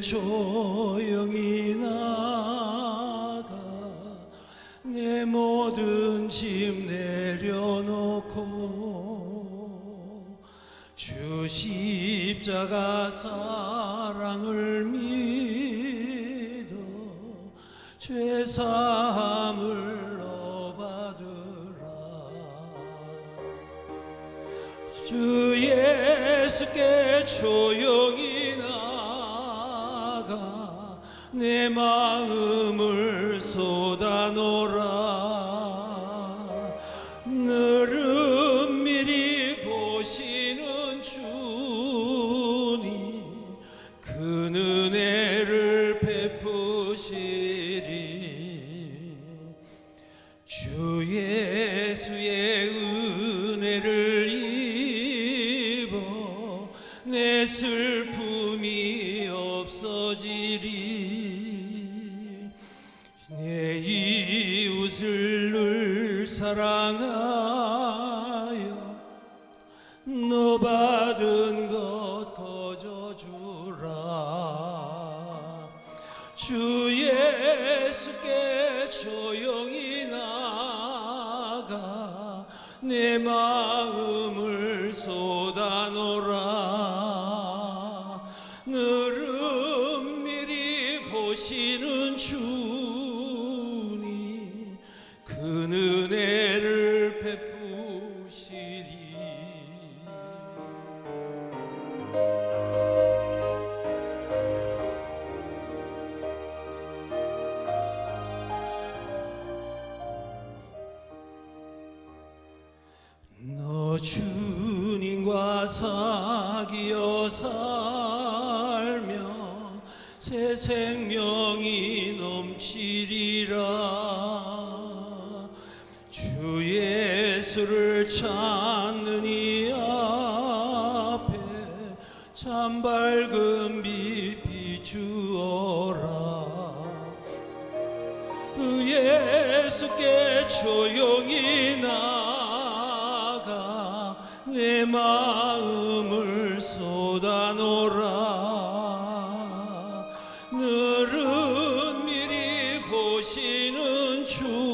조용히 나가 내 모든 짐 내려놓고 주 십자가 사랑을 믿어 죄 사함을 얻어받으라. 주 예수께 조용히 나가 내 마음을 쏟아놓라 없어지리 내 이웃을 늘 사랑하여 너 받은 것 거저 주라. 주 예수께 조용히 나가 내 마음을 보시는 주니 그 은혜를 베푸시리. 너 주님과 사귀어 살며 새 생명이 넘치리라. 주 예수를 찾는 이 앞에 참 밝은 빛 비추어라. 그 예수께 조용히 나가 내 마음을 쏟아놓라 하늘은 미리 보시는 주.